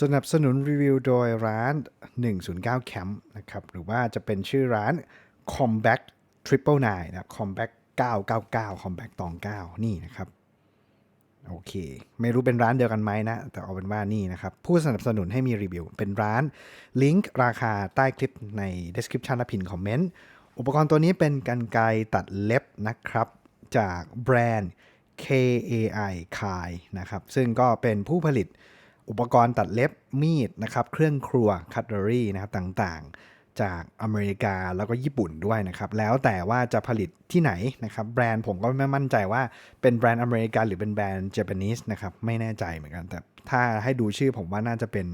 สนับสนุนรีวิวโดยร้าน 109 Camp นะครับ หรือว่าจะเป็นชื่อร้าน Combat Triple Nine นะ Combat 999 Combat ตอง 9 นี่นะครับ โอเค ไม่รู้เป็นร้านเดียวกันไหมนะ แต่เอาเป็นว่านี่นะครับ ผู้สนับสนุนให้มีรีวิว เป็นร้านลิงก์ราคาใต้คลิปใน description และพินคอมเมนต์ อุปกรณ์ตัวนี้เป็นกันไกรตัดเล็บนะครับ จากแบรนด์ KAI Kai นะครับ ซึ่งก็เป็นผู้ผลิต อุปกรณ์ตัดเล็บมีดนะครับเครื่องครัวคัตเตอรี่นะครับต่างๆ จากอเมริกาแล้วก็ญี่ปุ่นด้วยนะครับแล้วแต่ว่าจะผลิตที่ไหนนะครับแบรนด์ผมก็ไม่มั่นใจว่าเป็นแบรนด์อเมริกันหรือเป็นแบรนด์เจแปนิสนะครับไม่แน่ใจเหมือนกัน แต่ถ้าให้ดูชื่อผมว่าน่าจะเป็น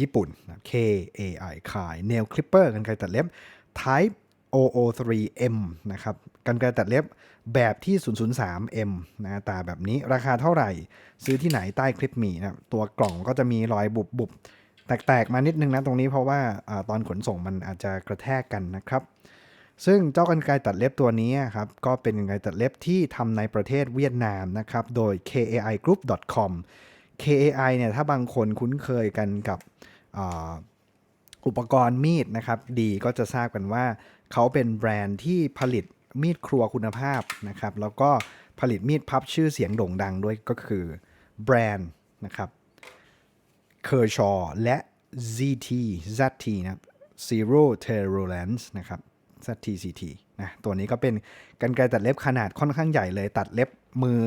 ญี่ปุ่น K A I Kai Nail Clipper กันไกรตัดเล็บ Type OO3M นะครับกันไกรตัดเล็บแบบที่ 003M น้าตาแบบนี้ราคาเท่าไหร่ ซื้อที่ไหนใต้คลิปมีนะตัวกล่องก็จะมีรอยบุบบุบๆแตกๆมานิดนึงนะตรงนี้เพราะว่าอตอนขนส่งมันอาจจะกระแทกกันนะครับ ซึ่งเจ้ากันไกรตัดเล็บตัวนี้ครับก็เป็นกันไกรตัดเล็บที่ทำในประเทศเวียดนามนะครับโดย kaigroup.com KAI เนี่ยถ้าบางคนคุ้นเคยกันกับออุปกรณ์มีดนะครับ ดีก็จะทราบกันว่า เขาเป็นแบรนด์ที่ผลิตมีดครัวคุณภาพนะครับ แล้วก็ผลิตมีดพับชื่อเสียงโด่งดังด้วยก็คือแบรนด์นะครับเคอร์ชอและ ZT ZT นะครับ Zero Tolerance นะครับ ZTCT นะตัวนี้ก็เป็นกันไกรตัดเล็บขนาดค่อนข้างใหญ่เลย ตัดเล็บมือ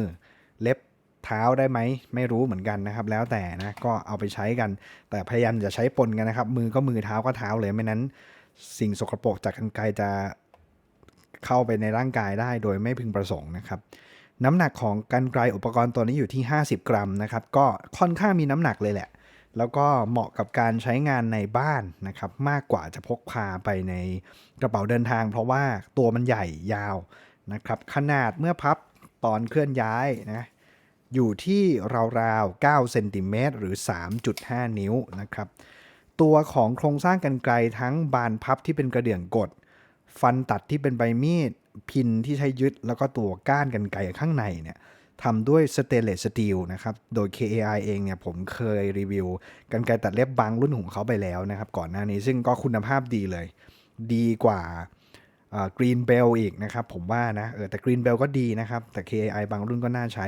เล็บเท้าได้ไหม ไม่รู้เหมือนกันนะครับ แล้วแต่นะก็เอาไปใช้กัน แต่พยายามจะใช้ปนกันนะครับ มือก็มือเท้าก็เท้าเลยไม่นั้น สิ่งสกปรกจากกันไกรจะเข้าไปในร่างกายได้โดยไม่พึงประสงค์นะครับ น้ำหนักของกันไกรอุปกรณ์ตัวนี้อยู่ที่ 50 กรัมนะครับ ก็ค่อนข้างมีน้ำหนักเลยแหละ แล้วก็เหมาะกับการใช้งานในบ้านนะครับ มากกว่าจะพกพาไปในกระเป๋าเดินทาง เพราะว่าตัวมันใหญ่ยาวนะครับ ขนาดเมื่อพับตอนเคลื่อนย้ายนะอยู่ที่ราวๆ9เซนติเมตรหรือ 3.5 นิ้วนะครับ ตัวของโครงสร้างกันไกลทั้งบานพับที่เป็นกระเดื่องกด ฟันตัดที่เป็นใบมีด พินที่ใช้ยึด แล้วก็ตัวก้านกันไกรข้างในเนี่ยทำด้วยสเตเลสสตีลนะครับ โดย KAI เองเนี่ยผมเคยรีวิว กันไกรตัดเล็บบางรุ่นของเขาไปแล้วนะครับ ก่อนหน้านี้ซึ่งก็คุณภาพดีเลย ดีกว่ากรีนเบลอีกนะครับ ผมว่านะเออแต่กรีนเบลก็ดีนะครับ แต่ KAI บางรุ่นก็น่าใช้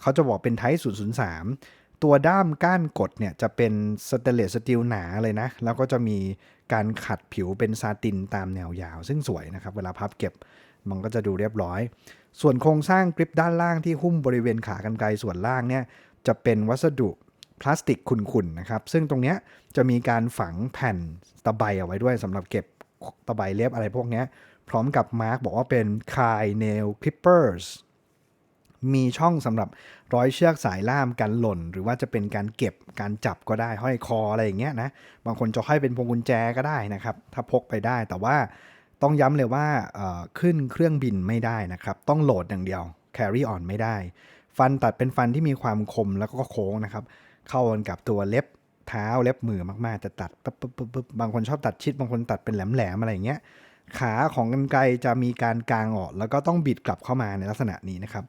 เขาจะบอกเป็นไทป์003 ตัวด้ามก้านกดเนี่ยจะเป็นสเตเลสสตีลหนาเลยนะ แล้วก็จะมีการขัดผิวเป็นซาตินตามแนวยาว ซึ่งสวยนะครับ เวลาพับเก็บมันก็จะดูเรียบร้อย ส่วนโครงสร้างกริปด้านล่างที่หุ้มบริเวณขากรรไกรส่วนล่างเนี่ยจะเป็นวัสดุพลาสติกขุ่นๆนะครับ ซึ่งตรงเนี้ยจะมีการฝังแผ่นตะไบเอาไว้ด้วยสำหรับเก็บตะไบเล็บอะไรพวกนี้พร้อมกับมาร์กบอกว่าเป็น Kai Nail Clippers มีช่องสำหรับร้อยเชือกสายล่ามกันหล่น หรือว่าจะเป็นการเก็บการจับก็ได้ห้อยคออะไรอย่างเงี้ยนะบางคนจะห้อยเป็นพวงกุญแจก็ได้นะครับ ถ้าพกไปได้แต่ว่าต้องย้ำเลยว่าขึ้นเครื่องบินไม่ได้นะครับ ต้องโหลดอย่างเดียว carry on ไม่ได้ ฟันตัดเป็นฟันที่มีความคมแล้วก็โค้งนะครับ เข้ากันกับตัวเล็บเท้าเล็บมือมากๆจะตัดปั๊บปั๊บปั๊บบบางคนชอบตัดชิด บางคนตัดเป็นแหลมๆอะไรอย่างเงี้ยขาของกันไกรจะมีการกางออก แล้วก็ต้องบิดกลับเข้ามาในลักษณะนี้นะครับ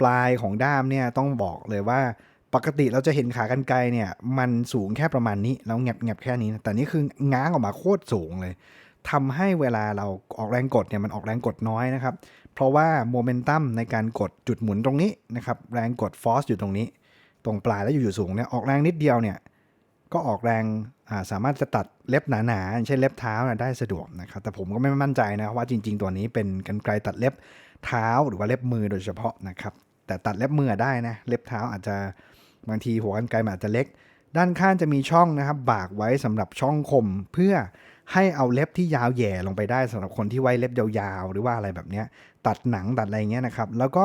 ปลายของด้ามเนี่ยต้องบอกเลยว่าปกติเราจะเห็นขากันไกรเนี่ย มันสูงแค่ประมาณนี้แล้วแงบแงบแค่นี้นะแต่นี่คือง้างออกมาโคตรสูงเลยทำให้เวลาเราออกแรงกดเนี่ยมันออกแรงกดน้อยนะครับ เพราะว่าโมเมนตัมในการกดจุดหมุนตรงนี้นะครับแรงกดฟอสอยู่ตรงนี้ ตรงปลายแล้วอยู่ๆสูงเนี่ยออกแรงนิดเดียวเนี่ยก็ออกแรงาสามารถจะตัดเล็บหนาๆอย่างเช่นเล็บเท้านะได้สะดวกนะครับแต่ผมก็ไม่มั่นใจนะว่าจริง ๆ ตัวนี้เป็นกันไกรตัดเล็บเท้าหรือว่าเล็บมือโดยเฉพาะนะครับ แต่ตัดเล็บมือได้นะ เล็บเท้าอาจจะบางทีหัวกันไกรมันอาจจะเล็ก ด้านข้างจะมีช่องนะครับ บากไว้สำหรับช่องคม เพื่อให้เอาเล็บที่ยาวแย่ลงไปได้สำหรับคนที่ไว้เล็บยาวๆ หรือว่าอะไรแบบเนี้ยตัดหนังตัดอะไรเงี้ยนะครับ แล้วก็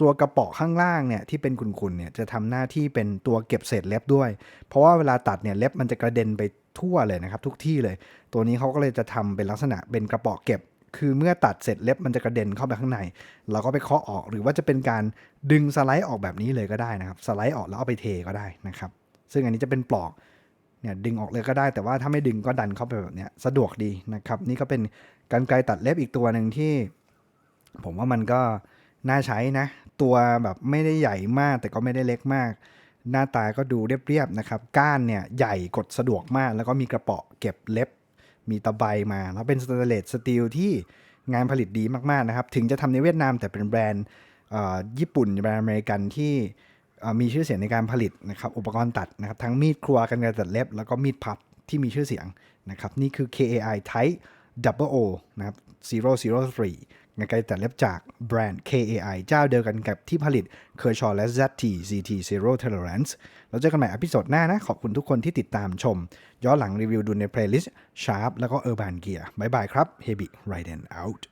ตัวกระเป๋อข้างล่างเนี่ยที่เป็นขุนๆเนี่ยจะทำหน้าที่เป็นตัวเก็บเศษเล็บด้วย เพราะว่าเวลาตัดเนี่ยเล็บมันจะกระเด็นไปทั่วเลยนะครับ ทุกที่เลย ตัวนี้เขาก็เลยจะทำเป็นลักษณะเป็นกระเป๋อเก็บ คือเมื่อตัดเสร็จเล็บมันจะกระเด็นเข้าไปข้างใน เราก็ไปเคาะออกหรือว่าจะเป็นการดึงสไลด์ออกแบบนี้เลยก็ได้นะครับ สไลด์ออกแล้วเอาไปเทก็ได้นะครับ ซึ่งอันนี้จะเป็นปลอกเนี่ยดึงออกเลยก็ได้แต่ว่าถ้าไม่ดึงก็ดันเข้าไปแบบนี้สะดวกดีนะครับ นี่ก็เป็นกรรไกรตัดเล็บอีกตัวหนึ่งที่ ผมว่ามันก็น่าใช้นะ ตัวแบบไม่ได้ใหญ่มากแต่ก็ไม่ได้เล็กมาก หน้าตาก็ดูเรียบๆนะครับ ก้านเนี่ยใหญ่กดสะดวกมาก แล้วก็มีกระเป๋อเก็บเล็บ มีตะไบมา แล้วเป็นสแตนเลสสตีลที่งานผลิตดีมากๆนะครับ ถึงจะทำในเวียดนามแต่เป็นแบรนด์ญี่ปุ่นแบรนด์อเมริกันที่มีชื่อเสียงในการผลิตนะครับ อุปกรณ์ตัดนะครับ ทั้งมีดครัวกันกระตัดเล็บ แล้วก็มีดพับที่มีชื่อเสียงนะครับ นี่คือ KAI Type Double O นะครับ003 นไกรตัดเล็บจากแบรนด์ KAI เจ้าเดียวกันกับที่ผลิต Kershaw และ ZT ZT Zero Tolerance เราเจอกันใหม่อพิโซดหน้านะ ขอบคุณทุกคนที่ติดตามชม ย้อนหลังรีวิวดูในเพลย์ลิสต์ Sharp แล้วก็ Urban Gear บายบายครับ Hebi Riden Out